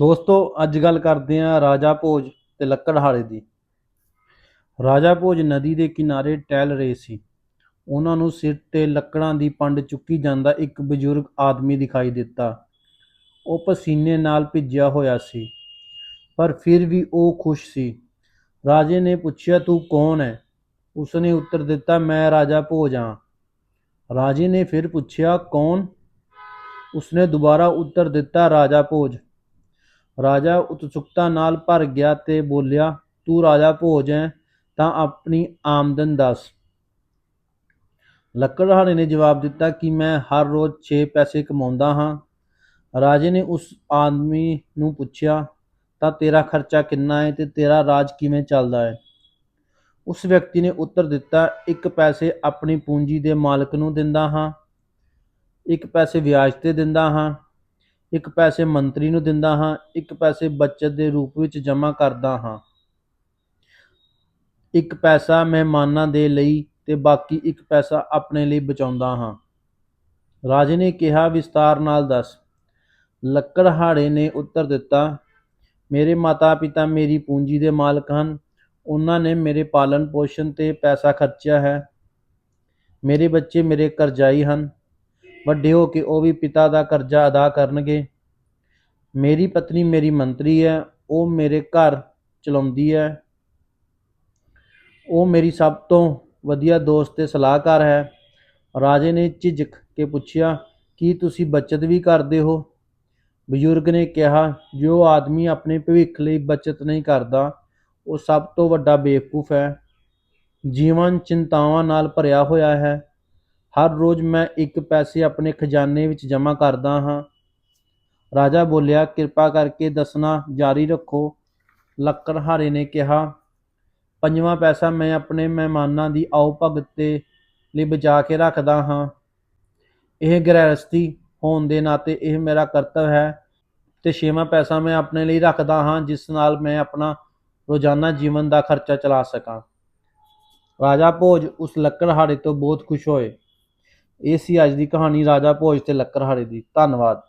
ਦੋਸਤੋ, ਅੱਜ ਗੱਲ ਕਰਦੇ ਹਾਂ ਰਾਜਾ ਭੋਜ ਤੇ ਲੱਕੜਹਾਰੇ ਦੀ। ਰਾਜਾ ਭੋਜ ਨਦੀ ਦੇ ਕਿਨਾਰੇ ਟਹਿਲ ਰਹੇ ਸੀ। ਉਹਨਾਂ ਨੂੰ ਸਿਰ ਤੇ ਲੱਕੜਾਂ ਦੀ ਪੰਡ ਚੁੱਕੀ ਜਾਂਦਾ ਇੱਕ ਬਜ਼ੁਰਗ ਆਦਮੀ ਦਿਖਾਈ ਦਿੱਤਾ। ਉਹ ਪਸੀਨੇ ਨਾਲ ਭਿੱਜਿਆ ਹੋਇਆ ਸੀ, ਪਰ ਫਿਰ ਵੀ ਉਹ ਖੁਸ਼ ਸੀ। ਰਾਜੇ ਨੇ ਪੁੱਛਿਆ, ਤੂੰ ਕੌਣ ਹੈ? ਉਸਨੇ ਉੱਤਰ ਦਿੱਤਾ, ਮੈਂ ਰਾਜਾ ਭੋਜ ਹਾਂ। ਰਾਜੇ ਨੇ ਫਿਰ ਪੁੱਛਿਆ, ਕੌਣ? ਉਸਨੇ ਦੁਬਾਰਾ ਉੱਤਰ ਦਿੱਤਾ, ਰਾਜਾ ਭੋਜ। ਰਾਜਾ ਉਤਸੁਕਤਾ ਨਾਲ ਭਰ ਗਿਆ ਤੇ ਬੋਲਿਆ, ਤੂੰ ਰਾਜਾ ਭੋਜ ਹੈ, ਤਾਂ ਆਪਣੀ ਆਮਦਨ ਦੱਸ। ਲੱਕੜਹਾਰੇ ਨੇ ਜਵਾਬ ਦਿੱਤਾ ਕਿ ਮੈਂ ਹਰ ਰੋਜ਼ 6 ਪੈਸੇ ਕਮਾਉਂਦਾ ਹਾਂ। ਰਾਜੇ ਨੇ ਉਸ ਆਦਮੀ ਨੂੰ ਪੁੱਛਿਆ, ਤਾਂ ਤੇਰਾ ਖਰਚਾ ਕਿੰਨਾ ਹੈ ਤੇ ਤੇਰਾ ਰਾਜ ਕਿਵੇਂ ਚੱਲਦਾ ਹੈ? ਉਸ ਵਿਅਕਤੀ ਨੇ ਉੱਤਰ ਦਿੱਤਾ, ਇੱਕ ਪੈਸੇ ਆਪਣੀ ਪੂੰਜੀ ਦੇ ਮਾਲਕ ਨੂੰ ਦਿੰਦਾ ਹਾਂ, ਇੱਕ ਪੈਸੇ ਵਿਆਜ ਤੇ ਦਿੰਦਾ ਹਾਂ ਇੱਕ ਪੈਸੇ ਮੰਤਰੀ ਨੂੰ ਦਿੰਦਾ ਹਾਂ, ਇੱਕ ਪੈਸੇ ਬਚਤ ਦੇ ਰੂਪ ਵਿੱਚ ਜਮ੍ਹਾਂ ਕਰਦਾ ਹਾਂ। ਇੱਕ ਪੈਸਾ ਮਹਿਮਾਨਾਂ ਦੇ ਲਈ ਤੇ ਬਾਕੀ ਇੱਕ ਪੈਸਾ ਆਪਣੇ ਲਈ ਬਚਾਉਂਦਾ ਹਾਂ। ਰਾਜੇ ਨੇ ਕਿਹਾ ਵਿਸਤਾਰ ਨਾਲ ਦੱਸ ਲੱਕੜਹਾੜੇ ਨੇ ਉੱਤਰ ਦਿੱਤਾ, ਮੇਰੇ ਮਾਤਾ ਪਿਤਾ ਮੇਰੀ ਪੂੰਜੀ ਦੇ ਮਾਲਕ ਹਨ, ਉਹਨਾਂ ਨੇ ਮੇਰੇ ਪਾਲਣ ਪੋਸ਼ਣ ਤੇ ਪੈਸਾ ਖਰਚਿਆ ਹੈ। ਮੇਰੇ ਬੱਚੇ ਮੇਰੇ ਕਰਜ਼ਾਈ ਹਨ ਵੱਡੇ ਹੋ ਕੇ ਉਹ ਵੀ ਪਿਤਾ ਦਾ ਕਰਜ਼ਾ ਅਦਾ ਕਰਨਗੇ। ਮੇਰੀ ਪਤਨੀ ਮੇਰੀ ਮੰਤਰੀ ਹੈ, ਉਹ ਮੇਰੇ ਘਰ ਚਲਾਉਂਦੀ ਹੈ। ਉਹ ਮੇਰੀ ਸਭ ਤੋਂ ਵਧੀਆ ਦੋਸਤ ਤੇ ਸਲਾਹਕਾਰ ਹੈ। ਰਾਜੇ ਨੇ ਝਿਜਕ ਕੇ ਪੁੱਛਿਆ, ਕੀ ਤੁਸੀਂ ਬਚਤ ਵੀ ਕਰਦੇ ਹੋ? ਬਜ਼ੁਰਗ ਨੇ ਕਿਹਾ, ਜੋ ਆਦਮੀ ਆਪਣੇ ਭਵਿੱਖ ਲਈ ਬਚਤ ਨਹੀਂ ਕਰਦਾ, ਉਹ ਸਭ ਤੋਂ ਵੱਡਾ ਬੇਵਕੂਫ ਹੈ। ਜੀਵਨ ਚਿੰਤਾਵਾਂ ਨਾਲ ਭਰਿਆ ਹੋਇਆ ਹੈ। ਹਰ ਰੋਜ਼ ਮੈਂ ਇੱਕ ਪੈਸੇ ਆਪਣੇ ਖਜ਼ਾਨੇ ਵਿੱਚ ਜਮ੍ਹਾਂ ਕਰਦਾ ਹਾਂ। ਰਾਜਾ ਬੋਲਿਆ, ਕਿਰਪਾ ਕਰਕੇ ਦੱਸਣਾ, ਜਾਰੀ ਰੱਖੋ। ਲੱਕੜਹਾਰੇ ਨੇ ਕਿਹਾ, ਪੰਜਵਾਂ ਪੈਸਾ ਮੈਂ ਆਪਣੇ ਮਹਿਮਾਨਾਂ ਦੀ ਆਓ ਭਗਤ ਤੇ ਲਈ ਬਚਾ ਕੇ ਰੱਖਦਾ ਹਾਂ। ਇਹ ਗ੍ਰਹਿਸਥੀ ਹੋਣ ਦੇ ਨਾਤੇ ਇਹ ਮੇਰਾ ਕਰਤੱਵ ਹੈ ਤੇ ਛੇਵਾਂ ਪੈਸਾ ਮੈਂ ਆਪਣੇ ਲਈ ਰੱਖਦਾ ਹਾਂ, ਜਿਸ ਨਾਲ ਮੈਂ ਆਪਣਾ ਰੋਜ਼ਾਨਾ ਜੀਵਨ ਦਾ ਖਰਚਾ ਚਲਾ ਸਕਾਂ। ਰਾਜਾ ਭੋਜ ਉਸ ਲੱਕੜਹਾਰੇ ਤੋਂ ਬਹੁਤ ਖੁਸ਼ ਹੋਏ। ਇਹ ਸੀ ਅੱਜ ਦੀ ਕਹਾਣੀ ਰਾਜਾ ਭੋਜ ਤੇ ਲੱਕੜਹਾਰੇ ਦੀ। ਧੰਨਵਾਦ।